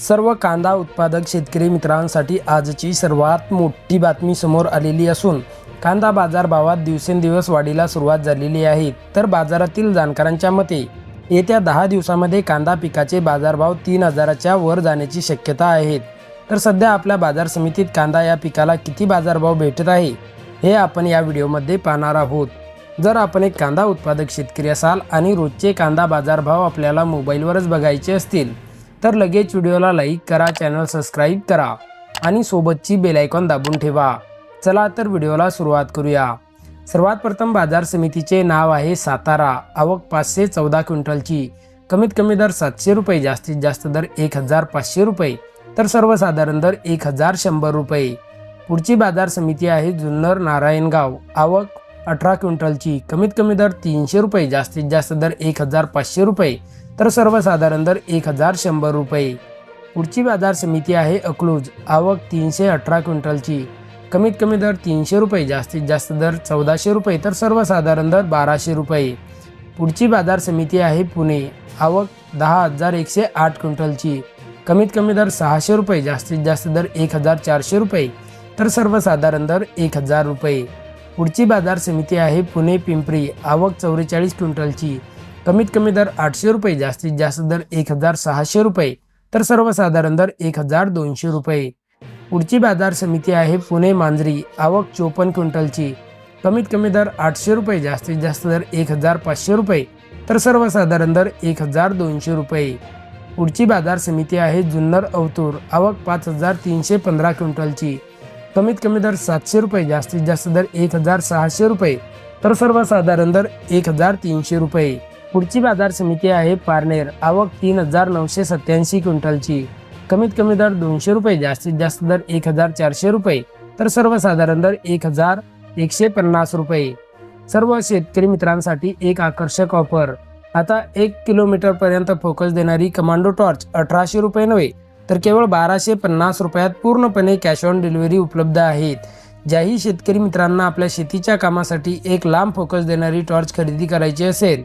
सर्व कांदा उत्पादक शेतकरी मित्रांसाठी आजची सर्वात मोठी बातमी समोर आलेली असून कांदा बाजारभावात दिवसेंदिवस वाढीला सुरुवात झालेली आहे. तर बाजारातील जाणकारांच्या मते येत्या दहा दिवसामध्ये कांदा पिकाचे बाजारभाव तीन हजाराच्या वर जाण्याची शक्यता आहे. तर सध्या आपल्या बाजार समितीत कांदा या पिकाला किती बाजारभाव भेटत आहे हे आपण या व्हिडिओमध्ये पाहणार आहोत. जर आपण एक कांदा उत्पादक शेतकरी असाल आणि रोजचे कांदा बाजारभाव आपल्याला मोबाईलवरच बघायचे असतील तर लगेच व्हिडिओला लाईक करा चॅनल सबस्क्राईब करा आणि सोबतची बेल आयकॉन दाबून ठेवा. चला तर व्हिडिओला सुरुवात करूया. सर्वात प्रथम बाजार समितीचे नाव आहे सातारा. आवक पाचशे चौदा क्विंटलची. कमीत कमी दर सातशे रुपये जास्तीत जास्त दर एक हजार पाचशे रुपये तर सर्वसाधारण दर एक हजार शंभर रुपये. पुढची बाजार समिती आहे जुन्नर नारायणगाव. आवक अठरा क्विंटलची. कमीत कमी दर तीनशे रुपये जास्तीत जास्त दर एक हजार पाचशे रुपये तर सर्वसाधारण दर एक हजार शंभर रुपये. पुढची बाजार समिती आहे अकलूज. आवक तीनशे अठरा क्विंटलची. कमीत कमी दर तीनशे रुपये जास्तीत जास्त दर चौदाशे रुपये तर सर्वसाधारण दर बाराशे रुपये. पुढची बाजार समिती आहे पुणे. आवक दहा हजार एकशे आठ क्विंटलची. कमीत कमी दर सहाशे रुपये जास्तीत जास्त दर एक हजार चारशे रुपये तर सर्वसाधारण दर एक हजार रुपये. पुढची बाजार समिती आहे पुणे पिंपरी. आवक चौवेचाळीस क्विंटलची. कमीत कमी दर आठशे रुपये जास्तीत जास्त दर एक हजार सहाशे रुपये तर सर्वसाधारण दर एक हजार दोनशे रुपये. पुढची बाजार समिती आहे पुणे मांजरी आवक चोपन्न क्विंटलची. कमीत कमी दर आठशे रुपये जास्तीत जास्त दर एक हजार पाचशे रुपये तर सर्वसाधारण दर एक हजार दोनशे रुपये. पुढची बाजार समिती आहे जुन्नर अवतूर आवक पाच हजार तीनशे पंधरा क्विंटलची. कमीत कमी दर सातशे रुपये जास्तीत जास्त दर एक हजार सहाशे रुपये तर सर्वसाधारण दर एक हजार तीनशे रुपये. पुढची बाजार समिती आहे पारनेर. आवक तीन हजार नऊशे सत्याऐंशी क्विंटलची. कमीत कमी दर दोनशे रुपये जास्तीत जास्त दर एक हजार चारशे रुपये तर सर्वसाधारण दर एक हजार एकशे पन्नास रुपये. सर्व शेतकरी मित्रांसाठी एक आकर्षक ऑफर. आता एक किलोमीटर पर्यंत फोकस देणारी कमांडो टॉर्च अठराशे रुपये नव्हे तर केवळ बाराशे पन्नास रुपयात पूर्णपणे कॅश ऑन डिलिव्हरी उपलब्ध आहेत. ज्याही शेतकरी मित्रांना आपल्या शेतीच्या कामासाठी एक लांब फोकस देणारी टॉर्च खरेदी करायची असेल